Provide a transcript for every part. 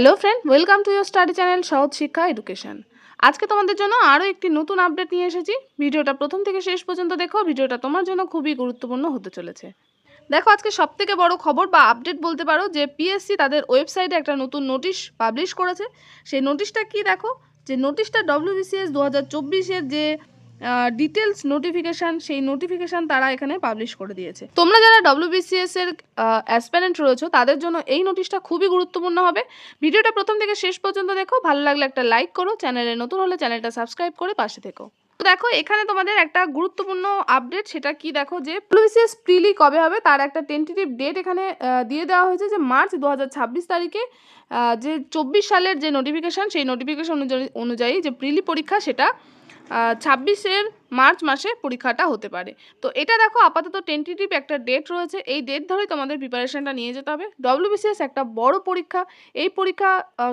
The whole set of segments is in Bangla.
Hello friend welcome to your study channel Sahaj Shiksha education আজকে তোমাদের জন্য আরও একটি নতুন আপডেট নিয়ে এসেছি। ভিডিওটা প্রথম থেকে শেষ পর্যন্ত দেখো। ভিডিওটা তোমার জন্য খুবই গুরুত্বপূর্ণ হতে চলেছে। দেখো, আজকে সব থেকে বড় খবর বা আপডেট বলতে পারো যে পিএসসি তাদের ওয়েবসাইটে একটা নতুন নোটিশ পাবলিশ করেছে। সেই নোটিশটা কি দেখো? যে নোটিশটা ডব্লিউবিসিএস দু হাজার যে ডিটেলস নোটিফিকেশান সেই নোটিফিকেশান তারা এখানে পাবলিশ করে দিয়েছে। তোমরা যারা ডব্লিউবিসিএস এর অ্যাসপ্যারেন্ট রয়েছো, তাদের জন্য এই নোটিশটা খুবই গুরুত্বপূর্ণ হবে। ভিডিওটা প্রথম থেকে শেষ পর্যন্ত দেখো, ভালো লাগলে একটা লাইক করো, চ্যানেলে নতুন হলে চ্যানেলটা সাবস্ক্রাইব করে পাশে থেকো। তো দেখো, এখানে তোমাদের একটা গুরুত্বপূর্ণ আপডেট সেটা কি দেখো যে ডব্লিউবিসিএস প্রিলি কবে হবে, তার একটা টেন্টেটিভ ডেট এখানে দিয়ে দেওয়া হয়েছে যে মার্চ দু হাজার ছাব্বিশ তারিখে যে চব্বিশ সালের যে নোটিফিকেশান সেই নোটিফিকেশন অনুযায়ী অনুযায়ী যে প্রিলি পরীক্ষা, সেটা ছাব্বিশের মার্চ মাসে পরীক্ষাটা হতে পারে। তো এটা দেখো, আপাতত টেন্টেটিভ একটা ডেট রয়েছে। এই ডেট ধরেই তোমাদের প্রিপারেশনটা নিয়ে যেতে হবে। ডব্লিউবিসিএস একটা বড় পরীক্ষা। এই পরীক্ষা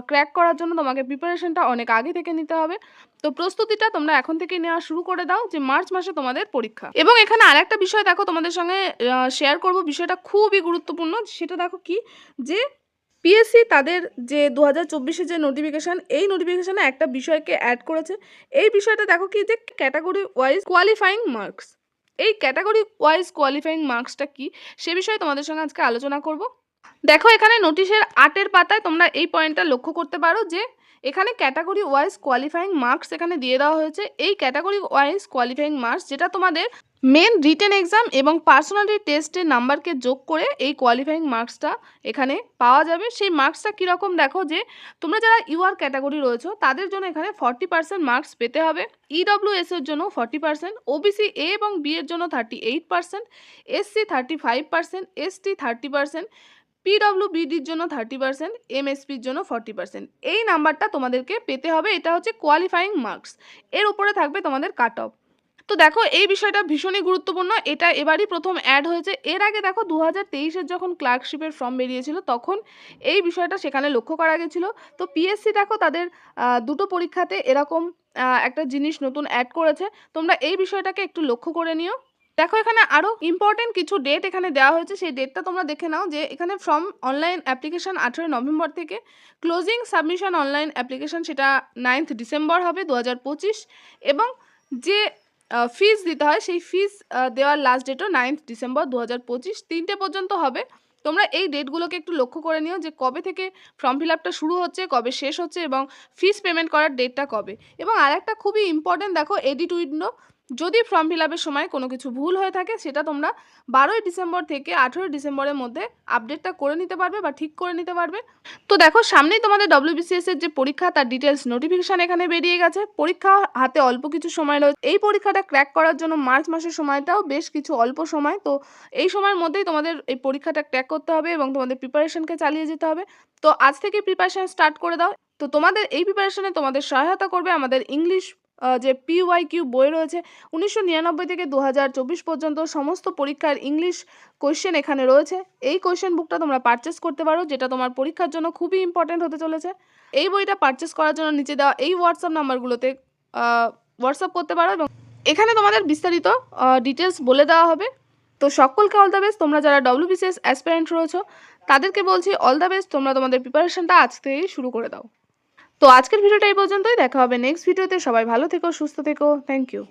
ক্র্যাক করার জন্য তোমাকে প্রিপারেশনটা অনেক আগে থেকে নিতে হবে। তো প্রস্তুতিটা তোমরা এখন থেকে নেওয়া শুরু করে দাও যে মার্চ মাসে তোমাদের পরীক্ষা। এবং এখানে আরেকটা বিষয় দেখো, তোমাদের সঙ্গে শেয়ার করব। বিষয়টা খুবই গুরুত্বপূর্ণ। সেটা দেখো কি? যে পিএসসি তাদের যে দু হাজার চব্বিশে যে নোটিফিকেশান এই নোটিফিকেশানে একটা বিষয়কে অ্যাড করেছে। এই বিষয়টা দেখো কি? যে ক্যাটাগরি ওয়াইজ কোয়ালিফাইং মার্কস এই ক্যাটাগরি ওয়াইজ কোয়ালিফাইং মার্কসটা কি? সে বিষয়ে তোমাদের সঙ্গে আজকে আলোচনা করব। দেখো এখানে নোটিশের আটের পাতায় তোমরা এই পয়েন্টটা লক্ষ্য করতে পারো যে এখানে ক্যাটাগরি ওয়াইজ কোয়ালিফাইং মার্কস এখানে দিয়ে দেওয়া হয়েছে। এই ক্যাটাগরি ওয়াইজ কোয়ালিফাইং মার্কস যেটা তোমাদের মেন রিটেন এক্সাম এবং পার্সোনালিটি টেস্টের নাম্বারকে যোগ করে এই কোয়ালিফাইং মার্কসটা এখানে পাওয়া যাবে। সেই মার্কসটা কীরকম দেখো যে, তোমরা যারা ইউআর ক্যাটাগরি রয়েছে, তাদের জন্য এখানে ফর্টি পার্সেন্ট মার্কস পেতে হবে। ইডব্লিউএস এর জন্য ফর্টি পার্সেন্ট ওবিসি এ এবং বি এর জন্য thirty eight percent SC thirty five percent ST thirty percent PW বিডির জন্য থার্টি পার্সেন্ট এমএসপির জন্য ফর্টি পার্সেন্ট এই নাম্বারটা তোমাদেরকে পেতে হবে। এটা হচ্ছে কোয়ালিফাইং মার্কস এর উপরে থাকবে তোমাদের কাট অফ তো দেখো, এই বিষয়টা ভীষণই গুরুত্বপূর্ণ। এটা এবারই প্রথম অ্যাড হয়েছে। এর আগে দেখো দু হাজার যখন ক্লার্কশিপের ফর্ম বেরিয়েছিল, তখন এই বিষয়টা সেখানে লক্ষ্য করা গেছিল। তো পিএসসি দেখো, তাদের দুটো পরীক্ষাতে এরকম একটা জিনিস নতুন অ্যাড করেছে। তোমরা এই বিষয়টাকে একটু লক্ষ্য করে নিও। দেখো, এখানে আরও ইম্পর্টেন্ট কিছু ডেট এখানে দেওয়া হয়েছে। সেই ডেটটা তোমরা দেখে নাও যে এখানে ফ্রম অনলাইন অ্যাপ্লিকেশান আঠেরোই নভেম্বর থেকে ক্লোজিং সাবমিশন অনলাইন অ্যাপ্লিকেশন সেটা নাইন্থ ডিসেম্বর হবে দু হাজার পঁচিশ। এবং যে ফিস দিতে হয়। সেই ফিজ দেওয়ার লাস্ট ডেটও নাইন্থ ডিসেম্বর দু হাজার পঁচিশ। তিনটে পর্যন্ত হবে। তোমরা এই ডেটগুলোকে একটু লক্ষ্য করে নিও যে কবে থেকে ফর্ম ফিল আপটা শুরু হচ্ছে, কবে শেষ হচ্ছে এবং ফিস পেমেন্ট করার ডেটটা কবে। এবং আর একটা খুবই ইম্পর্টেন্ট দেখো এডিট উইন্ডো যদি ফর্ম ফিল আপের সময় কোনো কিছু ভুল হয়ে থাকে, সেটা তোমরা বারোই ডিসেম্বর থেকে আঠেরোই ডিসেম্বরের মধ্যে আপডেটটা করে নিতে পারবে বা ঠিক করে নিতে পারবে। তো দেখো, সামনেই তোমাদের ডব্লিউবিসিএস এর যে পরীক্ষা, তার ডিটেলস নোটিফিকেশন এখানে বেরিয়ে গেছে। পরীক্ষা হাতে অল্প কিছু সময় রয়েছে। এই পরীক্ষাটা ক্র্যাক করার জন্য মার্চ মাসের সময়টাও বেশ কিছু অল্প সময়। তো এই সময়ের মধ্যেই তোমাদের এই পরীক্ষাটা ক্র্যাক করতে হবে এবং তোমাদের প্রিপারেশনকে চালিয়ে যেতে হবে। তো আজ থেকে প্রিপারেশন স্টার্ট করে দাও। তো তোমাদের, এই প্রিপারেশনে তোমাদের সহায়তা করবে আমাদের ইংলিশ যে পিওয়াই কিউ বই রয়েছে, উনিশশো নিরানব্বই থেকে দু হাজার চব্বিশ পর্যন্ত সমস্ত পরীক্ষার ইংলিশ কোয়েশ্চেন এখানে রয়েছে। এই কোয়েশ্চেন বুকটা তোমরা পারচেস করতে পারো, যেটা তোমার পরীক্ষার জন্য খুবই ইম্পর্টেন্ট হতে চলেছে। এই বইটা পারচেস করার জন্য নিচে দেওয়া এই হোয়াটসঅ্যাপ নাম্বারগুলোতে হোয়াটসঅ্যাপ করতে পারো এবং এখানে তোমাদের বিস্তারিত ডিটেলস বলে দেওয়া হবে। তো সকলকে অল দ্য বেস্ট তোমরা যারা ডব্লিউবিসিএস অ্যাসপিরেন্ট রয়েছো, তাদেরকে বলছি অল দ্য বেস্ট তোমরা তোমাদের প্রিপারেশনটা আজ থেকেই শুরু করে দাও। তো আজকের ভিডিওটা এই পর্যন্তই। দেখা হবে নেক্সট ভিডিওতে। সবাই ভালো থেকো, সুস্থ থেকো। Thank you